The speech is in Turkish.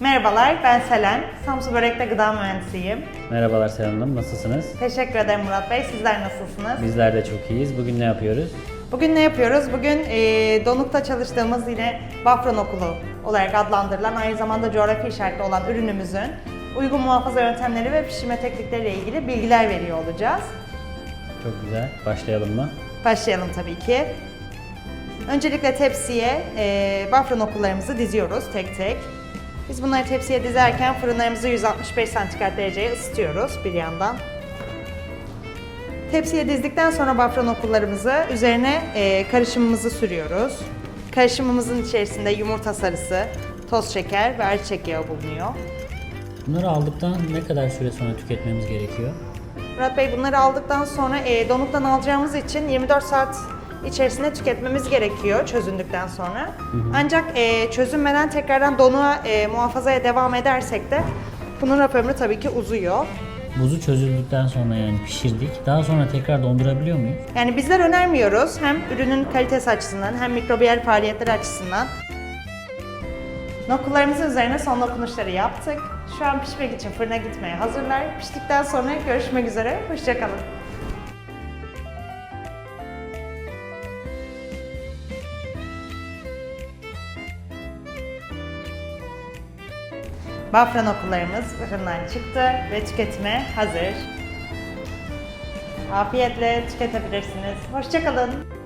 Merhabalar, ben Selen. Samsun Börek'te gıda mühendisiyim. Merhabalar Selen Hanım, nasılsınız? Teşekkür ederim Murat Bey. Sizler nasılsınız? Bizler de çok iyiyiz. Bugün ne yapıyoruz? Bugün ne yapıyoruz? Bugün e, Donuk'ta çalıştığımız yine Bafran Okulu olarak adlandırılan, aynı zamanda coğrafi işaretli olan ürünümüzün uygun muhafaza yöntemleri ve pişirme teknikleriyle ilgili bilgiler veriyor olacağız. Çok güzel. Başlayalım mı? Başlayalım tabii ki. Öncelikle tepsiye e, bafran okullarımızı diziyoruz tek tek. Biz bunları tepsiye dizerken fırınlarımızı 165 santigrat dereceye ısıtıyoruz bir yandan. Tepsiye dizdikten sonra bafran okullarımızı üzerine e, karışımımızı sürüyoruz. Karışımımızın içerisinde yumurta sarısı, toz şeker ve ayçiçek yağı bulunuyor. Bunları aldıktan ne kadar süre sonra tüketmemiz gerekiyor? Murat Bey bunları aldıktan sonra e, donuktan alacağımız için 24 saat içerisinde tüketmemiz gerekiyor çözündükten sonra. Ancak e, çözünmeden tekrardan donuğa e, muhafazaya devam edersek de bunun raf ömrü tabii ki uzuyor. Buzu çözüldükten sonra yani pişirdik. Daha sonra tekrar dondurabiliyor muyuz? Yani bizler önermiyoruz hem ürünün kalitesi açısından hem mikrobiyal faaliyetleri açısından. Nokullarımızın üzerine son dokunuşları yaptık. Şu an pişmek için fırına gitmeye hazırlar. Piştikten sonra görüşmek üzere. Hoşçakalın. Bafran okullarımız fırından çıktı ve tüketime hazır. Afiyetle tüketebilirsiniz. Hoşçakalın.